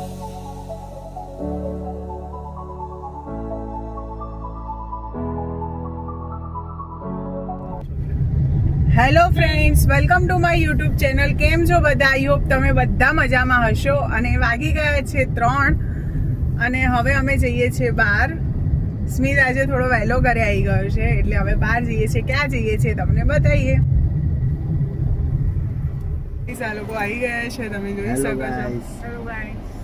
Hello friends welcome to my YouTube channel કેમ છો બધા? આઈ હોપ તમે બધા મજામાં હશો. અને વાગી ગયા છે ત્રણ. અને હવે અમે જઈએ છીએ બહાર. સ્મિત આજે થોડો વહેલો ઘરે આવી ગયો છે એટલે હવે બહાર જઈએ છીએ ક્યાં જઈએ છીએ તમને બતાવીએ. આ લોકો આવી ગયા છે તમે જોઈ શકો. છો.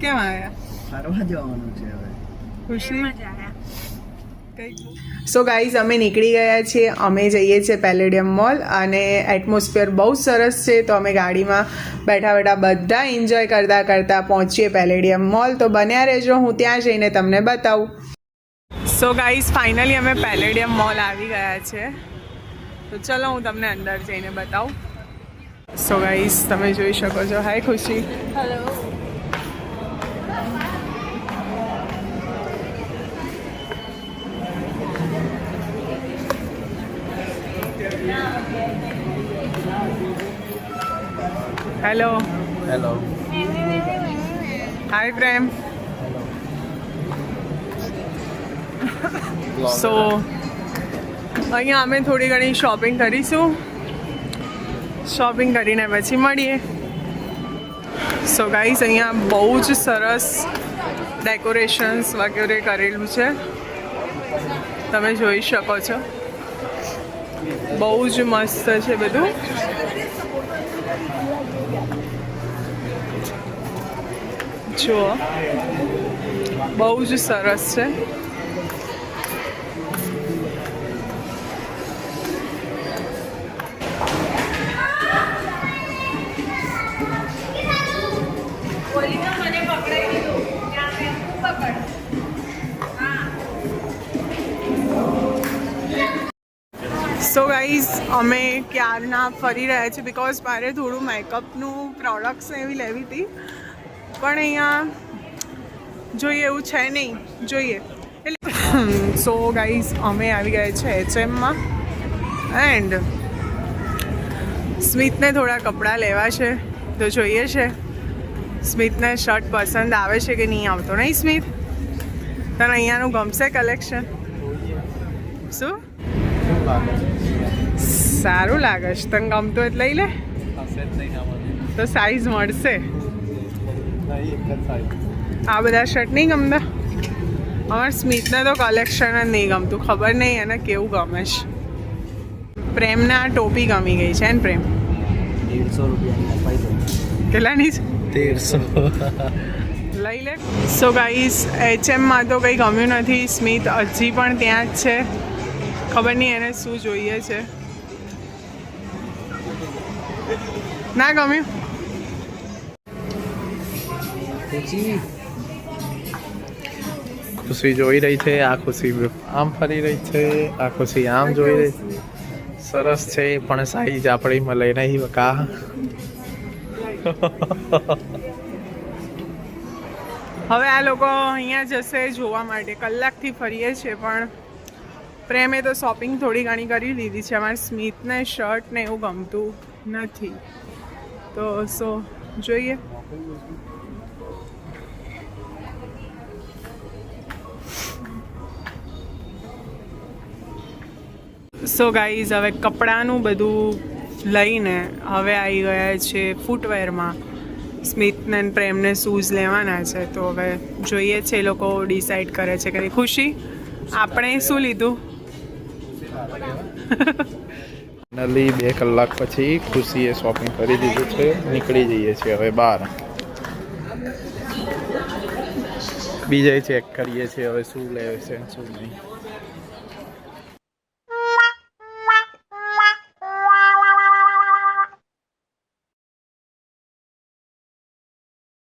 કેમ આવ્યા? ફરવા જવાનું છે હવે. ખુશી સો ગાઈઝ અમે નીકળી ગયા છીએ અમે જઈએ છીએ પેલેડિયમ મોલ અને એટમોસ્ફિયર બહુ સરસ છે તો અમે ગાડીમાં બેઠા બેઠા બધા એન્જોય કરતા કરતા પહોંચીએ પેલેડિયમ મોલ તો બન્યા રહેજો હું ત્યાં જઈને તમને બતાવું. સો ગાઈઝ ફાઇનલી અમે પેલેડિયમ મોલ આવી ગયા છે. તો ચલો હું તમને અંદર જઈને બતાવું. સો ગાઈઝ તમે જોઈ શકો છો. Hi Khushi. Hello hello hello hi Prem so અહીંયા અમે થોડી ઘણી શોપિંગ કરીશું. શોપિંગ કરીને પછી મળીએ. સો ગાઈસ અહીંયા બહુ જ સરસ ડેકોરેશન્સ વગેરે કરેલું છે. તમે જોઈ શકો છો. બહુ જ મસ્ત છે બધું. જુઓ. બહુ જ સરસ છે. સો ગાઈઝ અમે ક્યારના ફરી રહ્યા છીએ બિકોઝ મારે થોડું મેકઅપનું પ્રોડક્ટ્સ એવી લેવી હતી. પણ અહીંયા જોઈએ એવું છે નહીં. જોઈએ. એટલે સો ગાઈઝ અમે આવી ગયા છે એચએમમાં એન્ડ સ્મિતને થોડા કપડાં લેવા છે. તો જોઈએ છે. સ્મિતને શર્ટ પસંદ આવે છે કે નહીં આવતો નહીં સ્મિત તને અહીંયાનું ગમશે કલેક્શન શું? સારું લાગે. છે તને ગમતું તો લઈ લે. તો સાઈઝ મળશે. આ બધા શર્ટ નહીં ગમતા? અમારા સ્મિતને તો કલેક્શન જ નહીં ગમતું. ખબર નહીં એને કેવું ગમે છે. પ્રેમને આ ટોપી ગમી ગઈ છે ને પ્રેમ? દેડસો રૂપિયાની કેટલાની તેરસો. લઈ લે. સો ગાઈસ એચએમમાં તો કંઈ ગમ્યું નથી. સ્મિત હજી પણ ત્યાં જ છે. ખબર નહીં એને શું જોઈએ છે. ના ગમ્યું? ખુશી? જોઈ રહી છે આ ખુશી આમ ફરી રહી છે આ ખુશી આમ જોઈ રહી છે. સરસ છે પણ સાઈઝ આપણે લઈ નહીં બકા હવે આ લોકો અહીંયા જશે જોવા માટે. કલાકથી ફરીએ છીએ પણ પ્રેમે તો શોપિંગ થોડી ઘણી કરી લીધી છે. અમારે સ્મિતને શર્ટ ને એવું ગમતું નથી. તો સો, જોઈએ. સો ગાઈઝ હવે કપડાનું બધું લઈને હવે આવી ગયા છે ફૂટવેરમાં સ્મિતને પ્રેમને શૂઝ લેવાના છે, તો હવે જોઈએ છે એ લોકો ડિસાઈડ કરે છે કે ખુશી. આપણે શું લીધું? નલી બે કલાક પછી ખુશીએ શોપિંગ કરી દીધું છે. નીકળી જઈએ છીએ હવે બહાર. બીજે ચેક કરીએ છીએ હવે શું લેવે છે ને શું નહીં.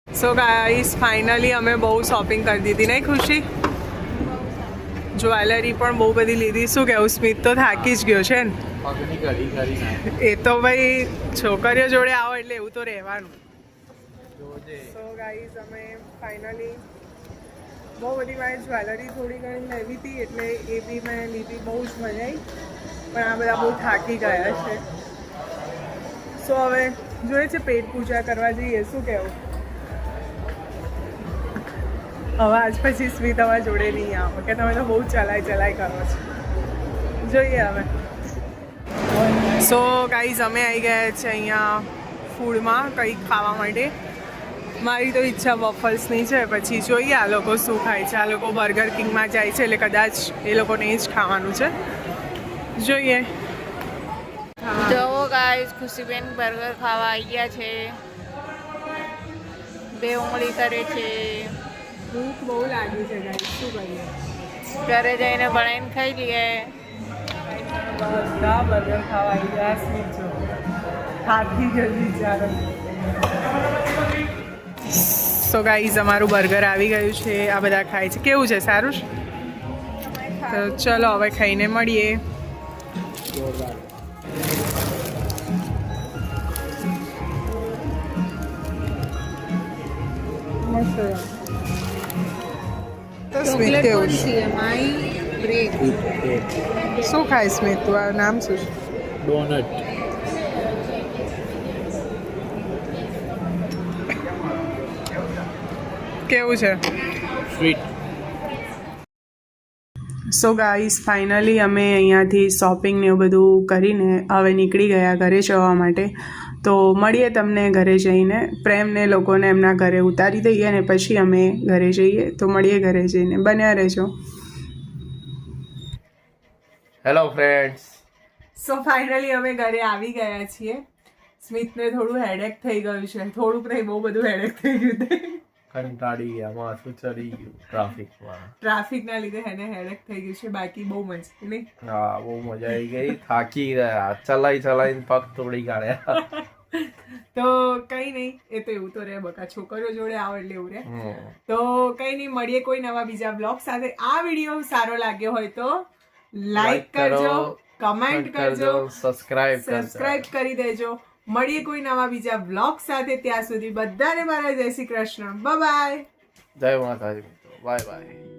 સો ગાઈસ ફાઇનલી અમે બહુ શોપિંગ કરી દીધી. નહીં ખુશી? જ્વેલરી પણ બહુ બધી લીધી. શું કહેવું સ્મિત તો થાકી જ ગયો છે ને? એ તો ભાઈ છોકરીઓ જોડે આવો એટલે એવું તો રહેવાનું. સો ગાઈઝ અમે ફાઇનલી બહુ બધી મારે જ્વેલરી થોડી ઘણી લેવી હતી એટલે એ બી મેં લીધી બહુ જ મજા આવી પણ આ બધા બહુ થાકી ગયા છે. સો હવે જોઈએ છે પેટ પૂજા કરવા જઈએ. શું કહેવું હવે આજ પછી સ્વી તમારા જોડે નહીં આવો કે તમે તો બહુ ચલાય ચલાય કરો છો. જોઈએ હવે. સો ગાઈઝ અમે આવી ગયા છે અહીંયા ફૂડમાં કંઈક ખાવા માટે. મારી તો ઈચ્છા વફલ્સની છે, પછી જોઈએ આ લોકો શું ખાય છે. આ લોકો બર્ગર કિંગમાં જાય છે, એટલે કદાચ એ લોકોને એ જ ખાવાનું છે. જોઈએ. જો ગાઈસ ખુશીબેન બર્ગર ખાવા આવી ગયા છે. બે ઉંગળી કરે છે. ભૂખ બહુ લાગી છે ગાઈ શું કરીએ? ઘરે જઈને બનાવીને ખાઈ લઈએ. બધા બર્ગર ખાવા આવી ગયા સ્મિત છો? થાકી જલ્દી ચાલો. સો ગાઈઝ અમારું બર્ગર આવી ગયું છે આ બધા ખાય છે. કેવું છે? સારું છે? તો ચલો હવે ખાઈને મળીએ. મસ્ત. સ્મિત કેવું છે શું ખાય સ્મિત તું આ નામ શું છે? ડોનટ કેવું છે? સ્વીટ સો ગાઈસ ફાઇનલી અમે અહીંયાથી શોપિંગ ને એવું બધું કરીને હવે નીકળી ગયા ઘરે જવા માટે. તો મળીએ તમને ઘરે જઈને પ્રેમને લોકોને એમના ઘરે ઉતારી દઈએ અને પછી અમે ઘરે જઈએ. તો મળીએ ઘરે જઈને. બન્યા રહેજો. હેલો ફ્રેન્ડ્સ સો ફાઇનલી અમે ઘરે આવી ગયા છીએ. સ્મિતને થોડું હેડેક થઈ ગયું છે. થોડુંક નહીં બહુ બધું હેડેક થઈ ગયું છે. કંટાળી ગયા માથું ચડી ગયું ટ્રાફિકમાં. ટ્રાફિકના લીધે એને હેડેક થઈ ગયું છે. બાકી બહુ મજા નહીં હા બહુ મજા આવી ગઈ. થાકી ગયા. ચલાઈ ચલાઈને પગ તોડી કાઢ્યા. તો કઈ નહીં એ તો એવું તો રે બકા છોકરીઓ જોડે આવો એટલે એવું રે તો કઈ નહીં મળીએ કોઈ નવા બીજા બ્લોગ સાથે. આ વીડિયો સારો લાગ્યો હોય તો લાઈક કરજો કમેન્ટ કરજો સબસ્ક્રાઇબ સબસ્ક્રાઇબ કરી દેજો. મળીએ કોઈ નવા બીજા બ્લોગ સાથે ત્યાં સુધી બધાને મારા જય શ્રી કૃષ્ણ. બાય જય માતાજી બાય બાય